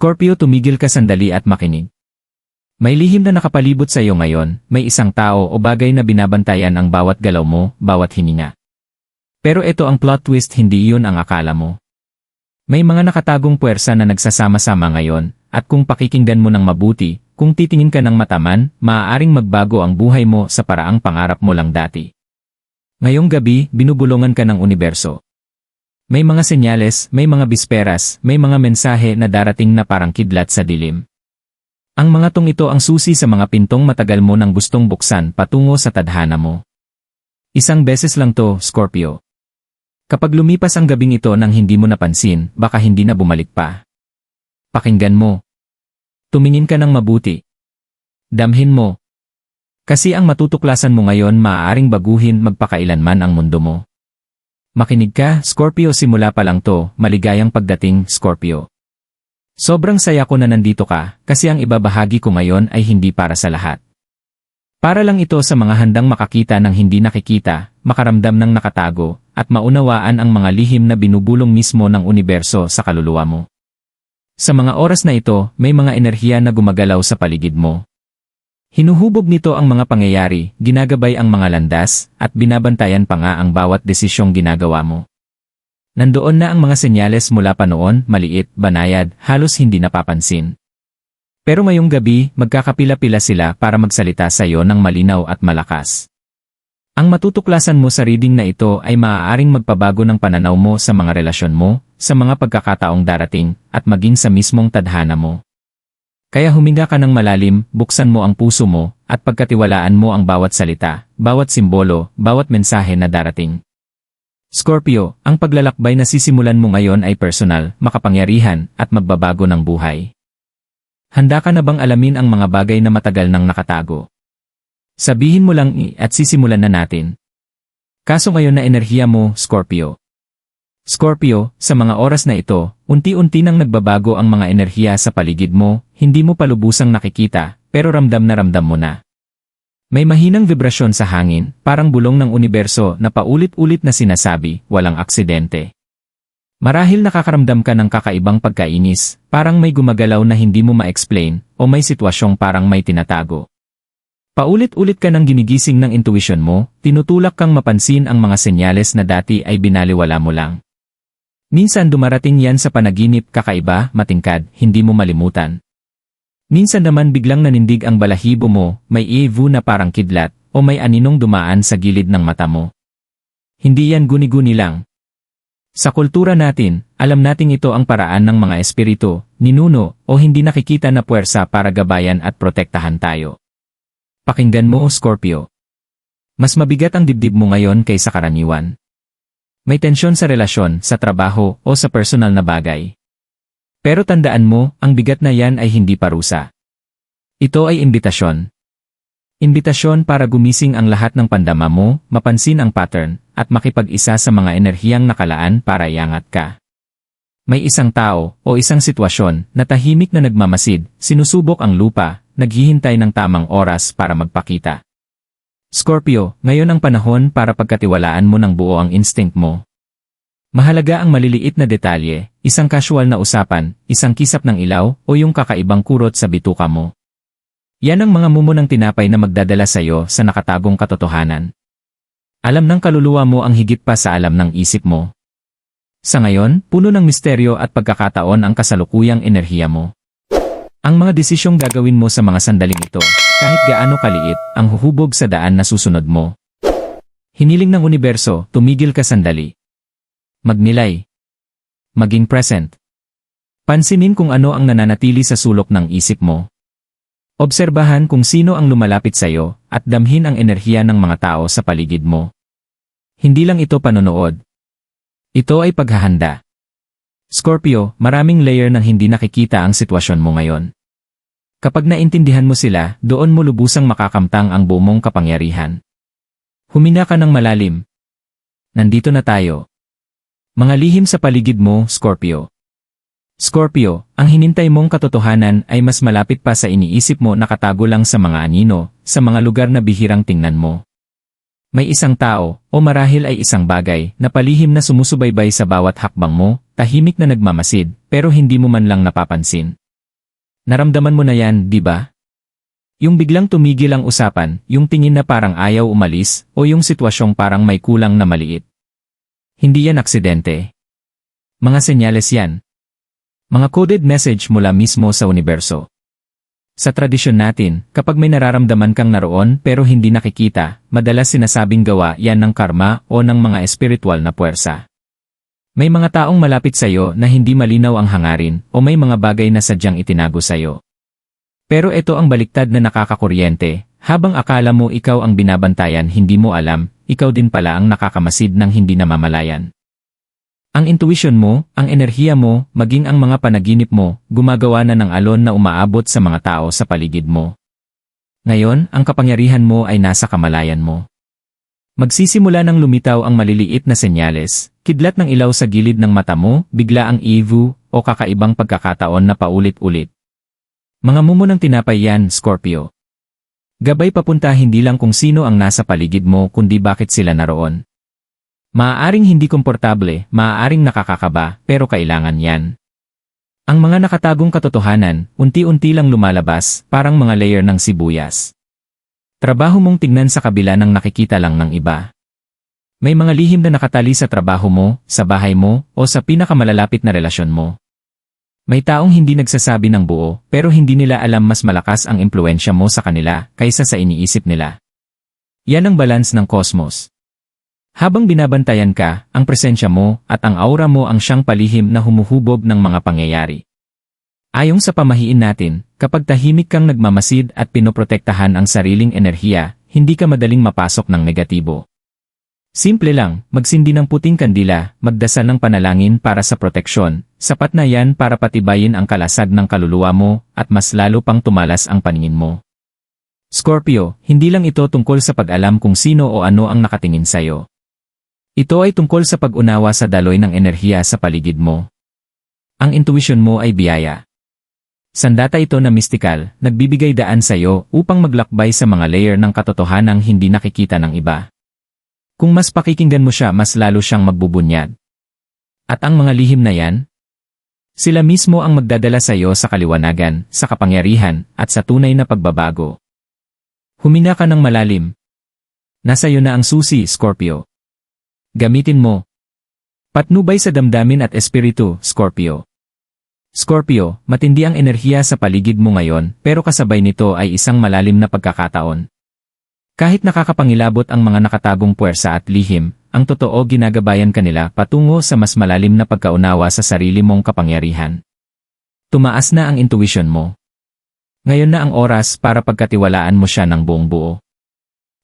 Scorpio tumigil ka sandali at makinig. May lihim na nakapalibot sa iyo ngayon, may isang tao o bagay na binabantayan ang bawat galaw mo, bawat hininga. Pero ito ang plot twist hindi iyon ang akala mo. May mga nakatagong puwersa na nagsasama-sama ngayon, at kung pakikinggan mo ng mabuti, kung titingin ka ng mataman, maaaring magbago ang buhay mo sa paraang pangarap mo lang dati. Ngayong gabi, binubulungan ka ng universo. May mga senyales, may mga bisperas, may mga mensahe na darating na parang kidlat sa dilim. Ang mga tong ito ang susi sa mga pintong matagal mo nang gustong buksan patungo sa tadhana mo. Isang beses lang to, Scorpio. Kapag lumipas ang gabing ito nang hindi mo napansin, baka hindi na bumalik pa. Pakinggan mo. Tumingin ka ng mabuti. Damhin mo. Kasi ang matutuklasan mo ngayon maaaring baguhin magpakailanman ang mundo mo. Makinig ka, Scorpio simula pa lang to, maligayang pagdating, Scorpio. Sobrang saya ko na nandito ka, kasi ang ibabahagi ko ngayon ay hindi para sa lahat. Para lang ito sa mga handang makakita ng hindi nakikita, makaramdam ng nakatago, at maunawaan ang mga lihim na binubulong mismo ng universo sa kaluluwa mo. Sa mga oras na ito, may mga enerhiya na gumagalaw sa paligid mo. Hinuhubog nito ang mga pangyayari, ginagabay ang mga landas, at binabantayan pa nga ang bawat desisyong ginagawa mo. Nandoon na ang mga senyales mula pa noon, maliit, banayad, halos hindi napapansin. Pero ngayong gabi, magkakapila-pila sila para magsalita sa iyo ng malinaw at malakas. Ang matutuklasan mo sa reading na ito ay maaaring magpabago ng pananaw mo sa mga relasyon mo, sa mga pagkakataong darating, at maging sa mismong tadhana mo. Kaya huminga ka ng malalim, buksan mo ang puso mo, at pagkatiwalaan mo ang bawat salita, bawat simbolo, bawat mensahe na darating. Scorpio, ang paglalakbay na sisimulan mo ngayon ay personal, makapangyarihan, at magbabago ng buhay. Handa ka na bang alamin ang mga bagay na matagal nang nakatago? Sabihin mo lang i at sisimulan na natin. Kaso ngayon na enerhiya mo, Scorpio. Scorpio, sa mga oras na ito, unti-unti nang nagbabago ang mga enerhiya sa paligid mo, hindi mo palubusang nakikita, pero ramdam na ramdam mo na. May mahinang vibrasyon sa hangin, parang bulong ng universo na paulit-ulit na sinasabi, walang aksidente. Marahil nakakaramdam ka ng kakaibang pagkainis, parang may gumagalaw na hindi mo ma-explain, o may sitwasyong parang may tinatago. Paulit-ulit ka ng ginigising ng intuition mo, tinutulak kang mapansin ang mga senyales na dati ay binaliwala mo lang. Minsan dumarating yan sa panaginip kakaiba, matingkad, hindi mo malimutan. Minsan naman biglang nanindig ang balahibo mo, may evu na parang kidlat, o may aninong dumaan sa gilid ng mata mo. Hindi yan guni-guni lang. Sa kultura natin, alam nating ito ang paraan ng mga espiritu, ninuno, o hindi nakikita na puwersa para gabayan at protektahan tayo. Pakinggan mo, Scorpio. Mas mabigat ang dibdib mo ngayon kaysa karaniwan. May tensyon sa relasyon, sa trabaho, o sa personal na bagay. Pero tandaan mo, ang bigat na yan ay hindi parusa. Ito ay imbitasyon. Imbitasyon para gumising ang lahat ng pandama mo, mapansin ang pattern, at makipag-isa sa mga enerhiyang nakalaan para iangat ka. May isang tao o isang sitwasyon na tahimik na nagmamasid, sinusubok ang lupa, naghihintay ng tamang oras para magpakita. Scorpio, ngayon ang panahon para pagkatiwalaan mo ng buo ang instinct mo. Mahalaga ang maliliit na detalye, isang casual na usapan, isang kisap ng ilaw, o yung kakaibang kurot sa bituka mo. Yan ang mga mumo ng tinapay na magdadala sa iyo sa nakatagong katotohanan. Alam ng kaluluwa mo ang higit pa sa alam ng isip mo. Sa ngayon, puno ng misteryo at pagkakataon ang kasalukuyang enerhiya mo. Ang mga desisyong gagawin mo sa mga sandaling ito, kahit gaano kaliit, ang huhubog sa daan na susunod mo. Hiniling ng universo, tumigil ka sandali. Magnilay. Maging present. Pansinin kung ano ang nananatili sa sulok ng isip mo. Obserbahan kung sino ang lumalapit sa iyo at damhin ang enerhiya ng mga tao sa paligid mo. Hindi lang ito panonood. Ito ay paghahanda. Scorpio, maraming layer ng hindi nakikita ang sitwasyon mo ngayon. Kapag naintindihan mo sila, doon mo lubusang makakamtang ang buong kapangyarihan. Humina ka ng malalim. Nandito na tayo. Mga lihim sa paligid mo, Scorpio. Scorpio, ang hinintay mong katotohanan ay mas malapit pa sa iniisip mo nakatago lang sa mga anino, sa mga lugar na bihirang tingnan mo. May isang tao, o marahil ay isang bagay, na palihim na sumusubaybay sa bawat hakbang mo, tahimik na nagmamasid, pero hindi mo man lang napapansin. Naramdaman mo na yan, di ba? Yung biglang tumigil ang usapan, yung tingin na parang ayaw umalis, o yung sitwasyong parang may kulang na maliit. Hindi yan aksidente. Mga senyales yan. Mga coded message mula mismo sa universo. Sa tradisyon natin, kapag may nararamdaman kang naroon pero hindi nakikita, madalas sinasabing gawa yan ng karma o ng mga espiritual na puwersa. May mga taong malapit sa iyo na hindi malinaw ang hangarin o may mga bagay na sadyang itinago sa iyo. Pero ito ang baliktad na nakakakuryente, habang akala mo ikaw ang binabantayan hindi mo alam, ikaw din pala ang nakakamasid ng hindi namamalayan. Ang intuition mo, ang enerhiya mo, maging ang mga panaginip mo, gumagawa na ng alon na umaabot sa mga tao sa paligid mo. Ngayon, ang kapangyarihan mo ay nasa kamalayan mo. Magsisimula ng lumitaw ang maliliit na senyales, kidlat ng ilaw sa gilid ng mata mo, bigla ang ivu, o kakaibang pagkakataon na paulit-ulit. Mga mumo ng tinapay yan, Scorpio. Gabay papunta hindi lang kung sino ang nasa paligid mo kundi bakit sila naroon. Maaaring hindi komportable, maaaring nakakakaba, pero kailangan yan. Ang mga nakatagong katotohanan, unti-unti lang lumalabas, parang mga layer ng sibuyas. Trabaho mong tingnan sa kabila ng nakikita lang ng iba. May mga lihim na nakatali sa trabaho mo, sa bahay mo, o sa pinakamalalapit na relasyon mo. May taong hindi nagsasabi ng buo, pero hindi nila alam mas malakas ang impluensya mo sa kanila kaysa sa iniisip nila. Yan ang balance ng cosmos. Habang binabantayan ka, ang presensya mo at ang aura mo ang siyang palihim na humuhubog ng mga pangyayari. Ayong sa pamahiin natin, kapag tahimik kang nagmamasid at pinoprotektahan ang sariling enerhiya, hindi ka madaling mapasok ng negatibo. Simple lang, magsindi ng puting kandila, magdasal ng panalangin para sa proteksyon, sapat na yan para patibayin ang kalasag ng kaluluwa mo at mas lalo pang tumalas ang paningin mo. Scorpio, hindi lang ito tungkol sa pag-alam kung sino o ano ang nakatingin sa'yo. Ito ay tungkol sa pag-unawa sa daloy ng enerhiya sa paligid mo. Ang intuition mo ay biyaya. Sandata ito na mistikal, nagbibigay daan sa iyo upang maglakbay sa mga layer ng katotohanang hindi nakikita ng iba. Kung mas pakikinggan mo siya mas lalo siyang magbubunyad. At ang mga lihim na yan? Sila mismo ang magdadala sa iyo sa kaliwanagan, sa kapangyarihan, at sa tunay na pagbabago. Humina ka ng malalim. Nasa iyo na ang susi, Scorpio. Gamitin mo. Patnubay sa damdamin at espiritu, Scorpio. Scorpio, matindi ang enerhiya sa paligid mo ngayon pero kasabay nito ay isang malalim na pagkakataon. Kahit nakakapangilabot ang mga nakatagong puwersa at lihim, ang totoo ginagabayan kanila patungo sa mas malalim na pagkaunawa sa sarili mong kapangyarihan. Tumaas na ang intuition mo. Ngayon na ang oras para pagkatiwalaan mo siya ng buong buo.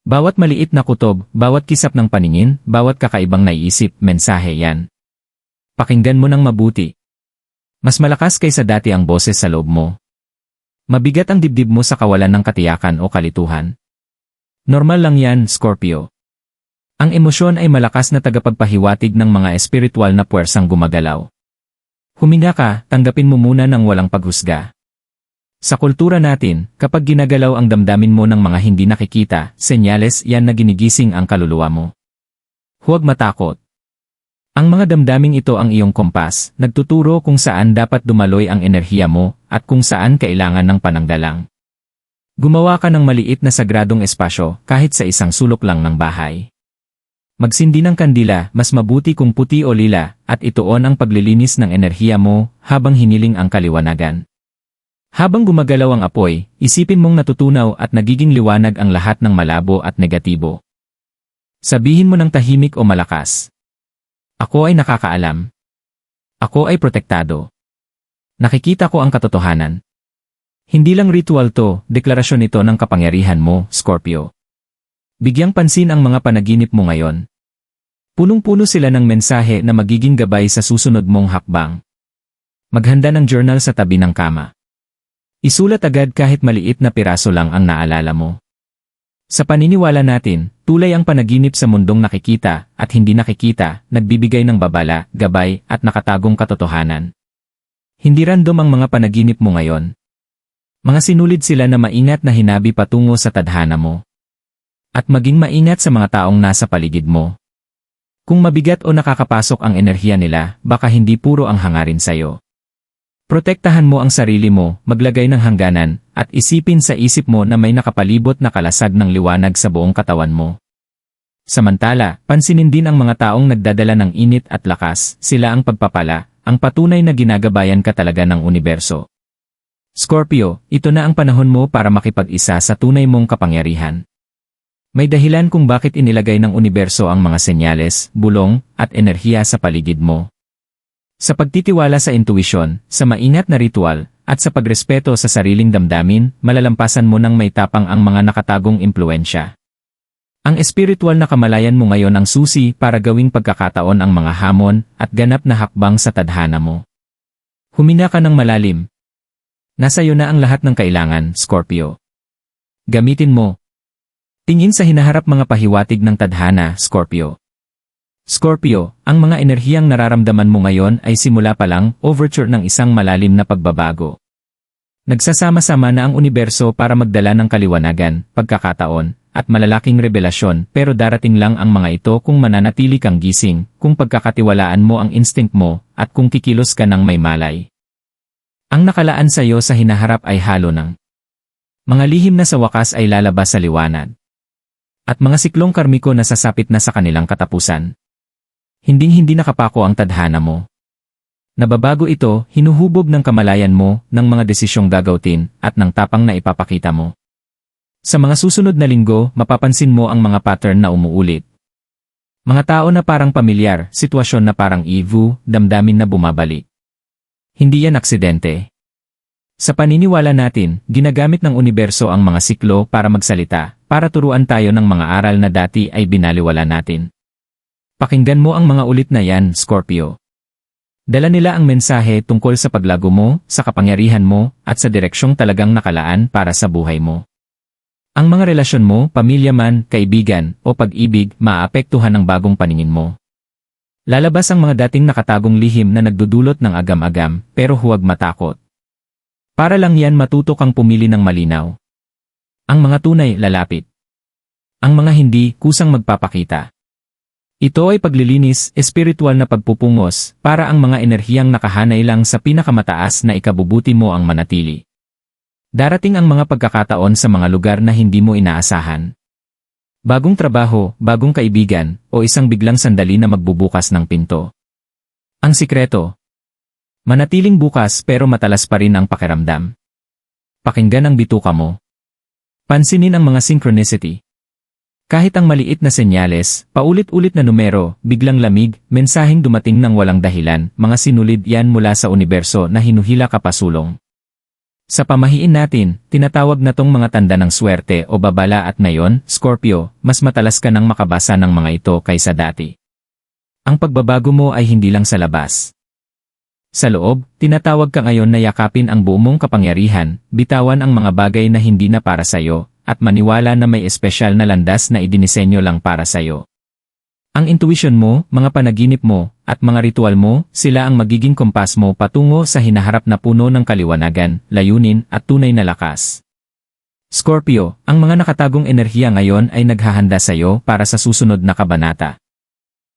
Bawat maliit na kutob, bawat kisap ng paningin, bawat kakaibang naiisip, mensahe yan. Pakinggan mo ng mabuti. Mas malakas kaysa dati ang boses sa loob mo. Mabigat ang dibdib mo sa kawalan ng katiyakan o kalituhan. Normal lang yan, Scorpio. Ang emosyon ay malakas na tagapagpahiwatig ng mga espiritual na puwersang gumagalaw. Huminga ka, tanggapin mo muna ng walang paghusga. Sa kultura natin, kapag ginagalaw ang damdamin mo ng mga hindi nakikita, senyales yan na ginigising ang kaluluwa mo. Huwag matakot. Ang mga damdaming ito ang iyong kompas, nagtuturo kung saan dapat dumaloy ang enerhiya mo at kung saan kailangan ng pananggalang. Gumawa ka ng maliit na sagradong espasyo kahit sa isang sulok lang ng bahay. Magsindi ng kandila, mas mabuti kung puti o lila, at ituon ang paglilinis ng enerhiya mo habang hiniling ang kaliwanagan. Habang gumagalaw ang apoy, isipin mong natutunaw at nagiging liwanag ang lahat ng malabo at negatibo. Sabihin mo ng tahimik o malakas. Ako ay nakakaalam. Ako ay protektado. Nakikita ko ang katotohanan. Hindi lang ritual to, deklarasyon ito ng kapangyarihan mo, Scorpio. Bigyang pansin ang mga panaginip mo ngayon. Punong-puno sila ng mensahe na magiging gabay sa susunod mong hakbang. Maghanda ng journal sa tabi ng kama. Isulat agad kahit maliit na piraso lang ang naalala mo. Sa paniniwala natin, tulay ang panaginip sa mundong nakikita at hindi nakikita, nagbibigay ng babala, gabay, at nakatagong katotohanan. Hindi random ang mga panaginip mo ngayon, mga sinulid sila na maingat na hinabi patungo sa tadhana mo. At maging maingat sa mga taong nasa paligid mo. Kung mabigat o nakakapasok ang enerhiya nila, baka hindi puro ang hangarin sa'yo. Protektahan mo ang sarili mo, maglagay ng hangganan, at isipin sa isip mo na may nakapalibot na kalasag ng liwanag sa buong katawan mo. Samantala, pansinin din ang mga taong nagdadala ng init at lakas, sila ang pagpapala, ang patunay na ginagabayan ka talaga ng universo. Scorpio, ito na ang panahon mo para makipag-isa sa tunay mong kapangyarihan. May dahilan kung bakit inilagay ng universo ang mga senyales, bulong, at enerhiya sa paligid mo. Sa pagtitiwala sa intuisyon, sa maingat na ritual, at sa pagrespeto sa sariling damdamin, malalampasan mo ng may tapang ang mga nakatagong impluensya. Ang espiritual na kamalayan mo ngayon ang susi para gawing pagkakataon ang mga hamon at ganap na hakbang sa tadhana mo. Humina ka ng malalim. Nasa iyo na ang lahat ng kailangan, Scorpio. Gamitin mo. Tingin sa hinaharap mga pahiwatig ng tadhana, Scorpio. Scorpio, ang mga enerhiyang nararamdaman mo ngayon ay simula pa lang overture ng isang malalim na pagbabago. Nagsasama-sama na ang universo para magdala ng kaliwanagan, pagkakataon, at malalaking revelasyon pero darating lang ang mga ito kung mananatili kang gising, kung pagkakatiwalaan mo ang instinct mo, at kung kikilos ka ng may malay. Ang nakalaan sa iyo sa hinaharap ay halo ng mga lihim na sa wakas ay lalabas sa liwanag. At mga siklong karmiko na sasapit na sa kanilang katapusan. Hinding-hindi nakapako ang tadhana mo. Nababago ito, hinuhubog ng kamalayan mo, ng mga desisyong gagawin, at ng tapang na ipapakita mo. Sa mga susunod na linggo, mapapansin mo ang mga pattern na umuulit. Mga tao na parang pamilyar, sitwasyon na parang ivu, damdamin na bumabalik. Hindi yan aksidente. Sa paniniwala natin, ginagamit ng universo ang mga siklo para magsalita, para turuan tayo ng mga aral na dati ay binaliwala natin. Pakinggan mo ang mga ulit na yan, Scorpio. Dala nila ang mensahe tungkol sa paglago mo, sa kapangyarihan mo, at sa direksyong talagang nakalaan para sa buhay mo. Ang mga relasyon mo, pamilya man, kaibigan, o pag-ibig, maapektuhan ng bagong paningin mo. Lalabas ang mga dating nakatagong lihim na nagdudulot ng agam-agam, pero huwag matakot. Para lang yan matuto kang pumili ng malinaw. Ang mga tunay, lalapit. Ang mga hindi, kusang magpapakita. Ito ay paglilinis, espiritual na pagpupungos, para ang mga enerhiyang nakahanay lang sa pinakamataas na ikabubuti mo ang manatili. Darating ang mga pagkakataon sa mga lugar na hindi mo inaasahan. Bagong trabaho, bagong kaibigan, o isang biglang sandali na magbubukas ng pinto. Ang sikreto. Manatiling bukas pero matalas pa rin ang pakiramdam. Pakinggan ang bituka mo. Pansinin ang mga synchronicity. Kahit ang maliit na senyales, paulit-ulit na numero, biglang lamig, mensaheng dumating ng walang dahilan, mga sinulid yan mula sa universo na hinuhila ka pasulong. Sa pamahiin natin, tinatawag na tong mga tanda ng swerte o babala at ngayon, Scorpio, mas matalas ka nang makabasa ng mga ito kaysa dati. Ang pagbabago mo ay hindi lang sa labas. Sa loob, tinatawag ka ngayon na yakapin ang buong kapangyarihan, bitawan ang mga bagay na hindi na para sa'yo, at maniwala na may espesyal na landas na idinisenyo lang para sa'yo. Ang intuition mo, mga panaginip mo, at mga ritual mo, sila ang magiging kompas mo patungo sa hinaharap na puno ng kaliwanagan, layunin, at tunay na lakas. Scorpio, ang mga nakatagong enerhiya ngayon ay naghahanda sa iyo para sa susunod na kabanata.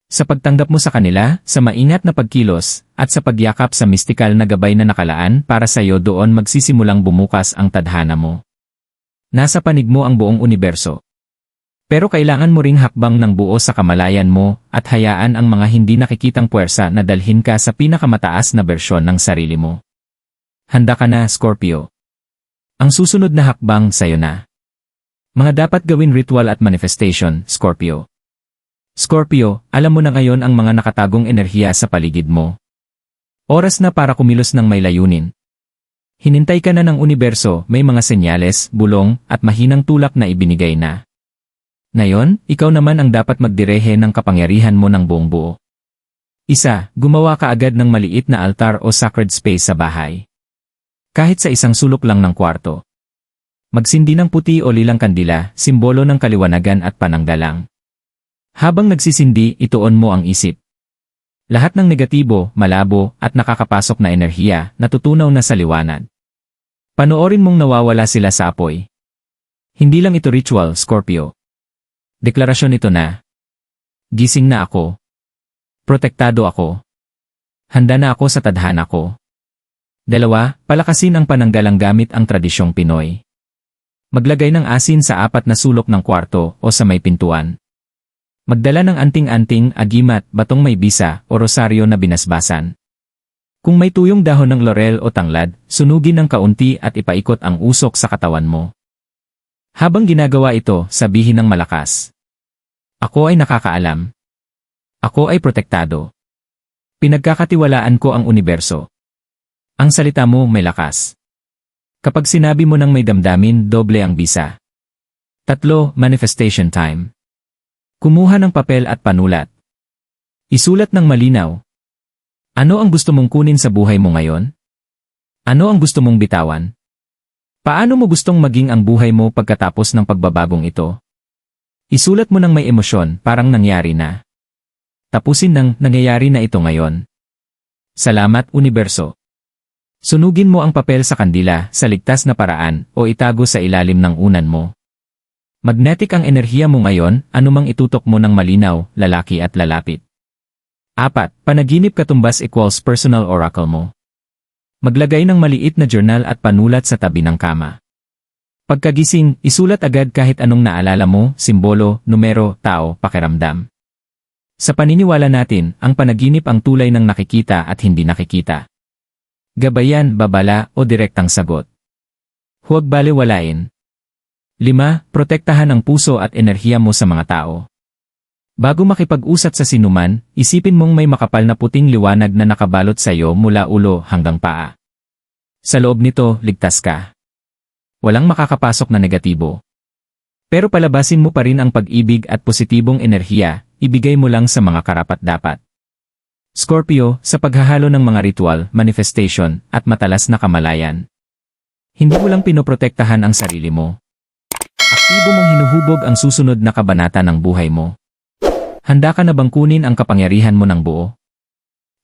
Sa pagtanggap mo sa kanila, sa maingat na pagkilos, at sa pagyakap sa mistikal na gabay na nakalaan para sa iyo doon magsisimulang bumukas ang tadhana mo. Nasa panig mo ang buong universo. Pero kailangan mo ring hakbang ng buo sa kamalayan mo at hayaan ang mga hindi nakikitang puwersa na dalhin ka sa pinakamataas na bersyon ng sarili mo. Handa ka na, Scorpio. Ang susunod na hakbang sa'yo na. Mga dapat gawin ritual at manifestation, Scorpio. Scorpio, alam mo na ngayon ang mga nakatagong enerhiya sa paligid mo. Oras na para kumilos ng may layunin. Hinintay ka na ng universo, may mga senyales, bulong, at mahinang tulak na ibinigay na. Ngayon, ikaw naman ang dapat magdirehe ng kapangyarihan mo ng buong buo. Isa, gumawa ka agad ng maliit na altar o sacred space sa bahay. Kahit sa isang sulok lang ng kwarto. Magsindi ng puti o lilang kandila, simbolo ng kaliwanagan at pananggalang. Habang nagsisindi, ituon mo ang isip. Lahat ng negatibo, malabo, at nakakapasok na enerhiya, natutunaw na sa liwanag. Panoorin mong nawawala sila sa apoy. Hindi lang ito ritual, Scorpio. Deklarasyon ito na. Gising na ako. Protektado ako. Handa na ako sa tadhana ko. Dalawa, palakasin ang pananggalang gamit ang tradisyong Pinoy. Maglagay ng asin sa apat na sulok ng kwarto o sa may pintuan. Magdala ng anting-anting, agimat, batong may bisa o rosaryo na binasbasan. Kung may tuyong dahon ng laurel o tanglad, sunugin ng kaunti at ipaikot ang usok sa katawan mo. Habang ginagawa ito, sabihin ng malakas. Ako ay nakakaalam. Ako ay protektado. Pinagkakatiwalaan ko ang universo. Ang salita mo may lakas. Kapag sinabi mo ng may damdamin, doble ang bisa. Tatlo, manifestation time. Kumuha ng papel at panulat. Isulat ng malinaw. Ano ang gusto mong kunin sa buhay mo ngayon? Ano ang gusto mong bitawan? Paano mo gustong maging ang buhay mo pagkatapos ng pagbabagong ito? Isulat mo ng may emosyon, parang nangyari na. Tapusin ng nangyayari na ito ngayon. Salamat, Universo. Sunugin mo ang papel sa kandila sa ligtas na paraan o itago sa ilalim ng unan mo. Magnetic ang enerhiya mo ngayon, anumang itutok mo ng malinaw, lalaki at lalapit. 4. Panaginip katumbas equals personal oracle mo. Maglagay ng maliit na journal at panulat sa tabi ng kama. Pagkagising, isulat agad kahit anong naalala mo, simbolo, numero, tao, pakiramdam. Sa paniniwala natin, ang panaginip ang tulay ng nakikita at hindi nakikita. Gabayan, babala, o direktang sagot. Huwag baliwalain. 5. Protektahan ang puso at enerhiya mo sa mga tao. Bago makipag-usat sa sinuman, isipin mong may makapal na puting liwanag na nakabalot sa iyo mula ulo hanggang paa. Sa loob nito, ligtas ka. Walang makakapasok na negatibo. Pero palabasin mo pa rin ang pag-ibig at positibong enerhiya, ibigay mo lang sa mga karapat-dapat. Scorpio, sa paghahalo ng mga ritual, manifestation, at matalas na kamalayan. Hindi mo lang pinoprotektahan ang sarili mo. Aktibo mong hinuhubog ang susunod na kabanata ng buhay mo. Handa ka na bang kunin ang kapangyarihan mo ng buo?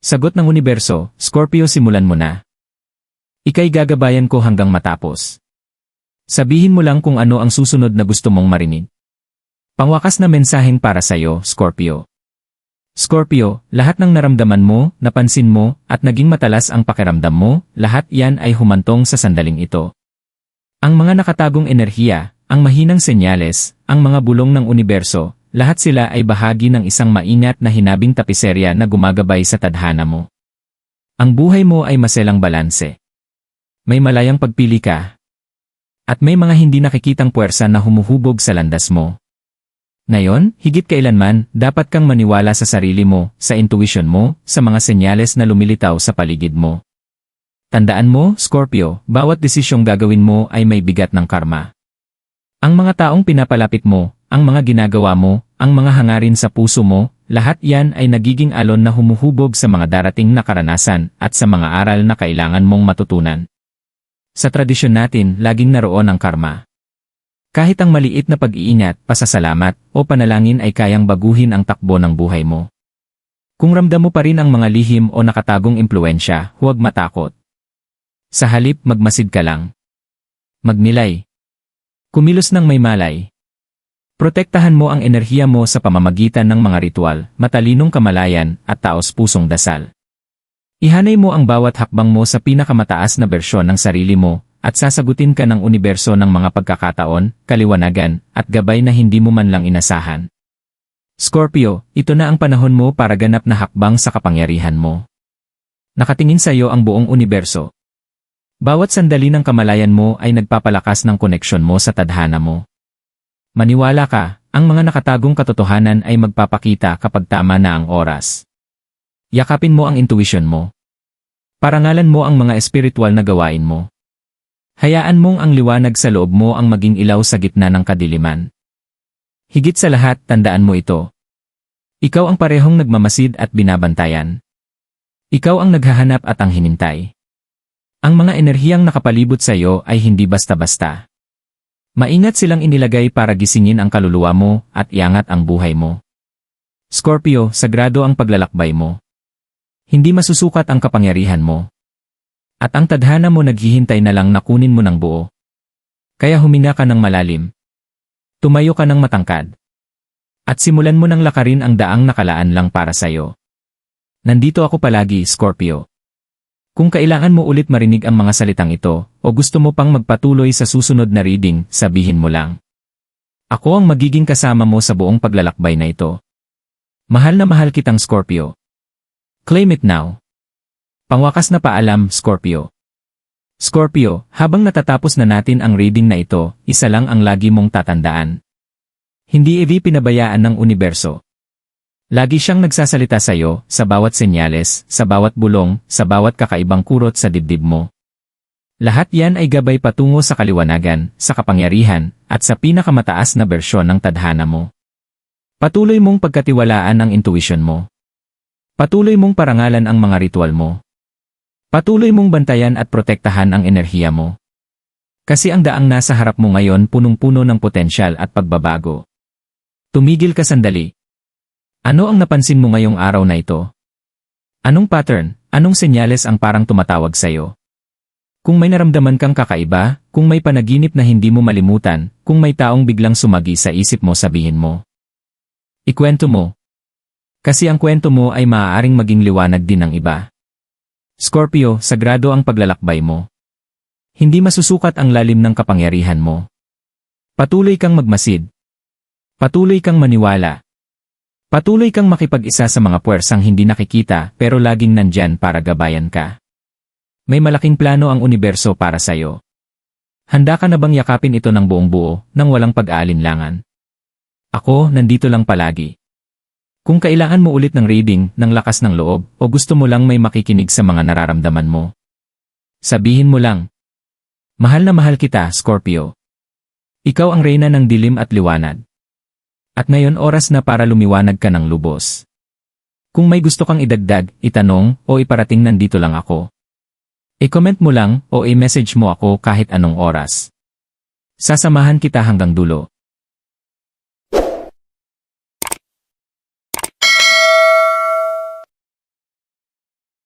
Sagot ng universo, Scorpio simulan mo na. Ika'y gagabayan ko hanggang matapos. Sabihin mo lang kung ano ang susunod na gusto mong marinig. Pangwakas na mensaheng para sa'yo, Scorpio. Scorpio, lahat ng naramdaman mo, napansin mo, at naging matalas ang pakiramdam mo, lahat yan ay humantong sa sandaling ito. Ang mga nakatagong enerhiya, ang mahinang senyales, ang mga bulong ng universo, lahat sila ay bahagi ng isang maingat na hinabing tapiserya na gumagabay sa tadhana mo. Ang buhay mo ay maselang balanse. May malayang pagpili ka. At may mga hindi nakikitang puwersa na humuhubog sa landas mo. Ngayon, higit kailanman, dapat kang maniwala sa sarili mo, sa intuition mo, sa mga senyales na lumilitaw sa paligid mo. Tandaan mo, Scorpio, bawat desisyong gagawin mo ay may bigat ng karma. Ang mga taong pinapalapit mo, ang mga ginagawa mo, ang mga hangarin sa puso mo, lahat yan ay nagiging alon na humuhubog sa mga darating na karanasan at sa mga aral na kailangan mong matutunan. Sa tradisyon natin, laging naroon ang karma. Kahit ang maliit na pag-iingat, pasasalamat, o panalangin ay kayang baguhin ang takbo ng buhay mo. Kung ramdam mo pa rin ang mga lihim o nakatagong impluensya, huwag matakot. Sa halip, magmasid ka lang. Magnilay. Kumilos ng may malay. Protektahan mo ang enerhiya mo sa pamamagitan ng mga ritual, matalinong kamalayan, at taos-pusong dasal. Ihanay mo ang bawat hakbang mo sa pinakamataas na bersyon ng sarili mo, at sasagutin ka ng universo ng mga pagkakataon, kaliwanagan, at gabay na hindi mo man lang inasahan. Scorpio, ito na ang panahon mo para ganap na hakbang sa kapangyarihan mo. Nakatingin sa iyo ang buong universo. Bawat sandali ng kamalayan mo ay nagpapalakas ng koneksyon mo sa tadhana mo. Maniwala ka, ang mga nakatagong katotohanan ay magpapakita kapag tama na ang oras. Yakapin mo ang intuition mo. Parangalan mo ang mga espiritual na gawain mo. Hayaan mong ang liwanag sa loob mo ang maging ilaw sa gitna ng kadiliman. Higit sa lahat, tandaan mo ito. Ikaw ang parehong nagmamasid at binabantayan. Ikaw ang naghahanap at ang hinintay. Ang mga enerhiyang nakapalibot sa iyo ay hindi basta-basta. Maingat silang inilagay para gisingin ang kaluluwa mo at iangat ang buhay mo. Scorpio, sagrado ang paglalakbay mo. Hindi masusukat ang kapangyarihan mo. At ang tadhana mo naghihintay na lang na kunin mo ng buo. Kaya huminga ka ng malalim. Tumayo ka ng matangkad. At simulan mo ng lakarin ang daang nakalaan lang para sa'yo. Nandito ako palagi, Scorpio. Kung kailangan mo ulit marinig ang mga salitang ito, o gusto mo pang magpatuloy sa susunod na reading, sabihin mo lang. Ako ang magiging kasama mo sa buong paglalakbay na ito. Mahal na mahal kitang Scorpio. Claim it now. Pangwakas na paalam, Scorpio. Scorpio, habang natatapos na natin ang reading na ito, isa lang ang lagi mong tatandaan. Hindi ito pinabayaan ng universo. Lagi siyang nagsasalita sa iyo, sa bawat senyales, sa bawat bulong, sa bawat kakaibang kurot sa dibdib mo. Lahat yan ay gabay patungo sa kaliwanagan, sa kapangyarihan, at sa pinakamataas na bersyon ng tadhana mo. Patuloy mong pagkatiwalaan ang intuition mo. Patuloy mong parangalan ang mga ritual mo. Patuloy mong bantayan at protektahan ang enerhiya mo. Kasi ang daang nasa harap mo ngayon punong-puno ng potensyal at pagbabago. Tumigil ka sandali. Ano ang napansin mo ngayong araw na ito? Anong pattern, anong senyales ang parang tumatawag sa'yo? Kung may naramdaman kang kakaiba, kung may panaginip na hindi mo malimutan, kung may taong biglang sumagi sa isip mo sabihin mo. Ikwento mo. Kasi ang kwento mo ay maaaring maging liwanag din ng iba. Scorpio, sagrado ang paglalakbay mo. Hindi masusukat ang lalim ng kapangyarihan mo. Patuloy kang magmasid. Patuloy kang maniwala. Patuloy kang makipag-isa sa mga puwersang hindi nakikita pero laging nandyan para gabayan ka. May malaking plano ang universo para sa'yo. Handa ka na bang yakapin ito ng buong buo nang walang pag-aalinlangan? Ako, nandito lang palagi. Kung kailangan mo ulit ng reading, ng lakas ng loob, o gusto mo lang may makikinig sa mga nararamdaman mo. Sabihin mo lang. Mahal na mahal kita, Scorpio. Ikaw ang reyna ng dilim at liwanag. At ngayon oras na para lumiwanag ka ng lubos. Kung may gusto kang idagdag, itanong, o iparating nandito lang ako. I-comment mo lang o i-message mo ako kahit anong oras. Sasamahan kita hanggang dulo.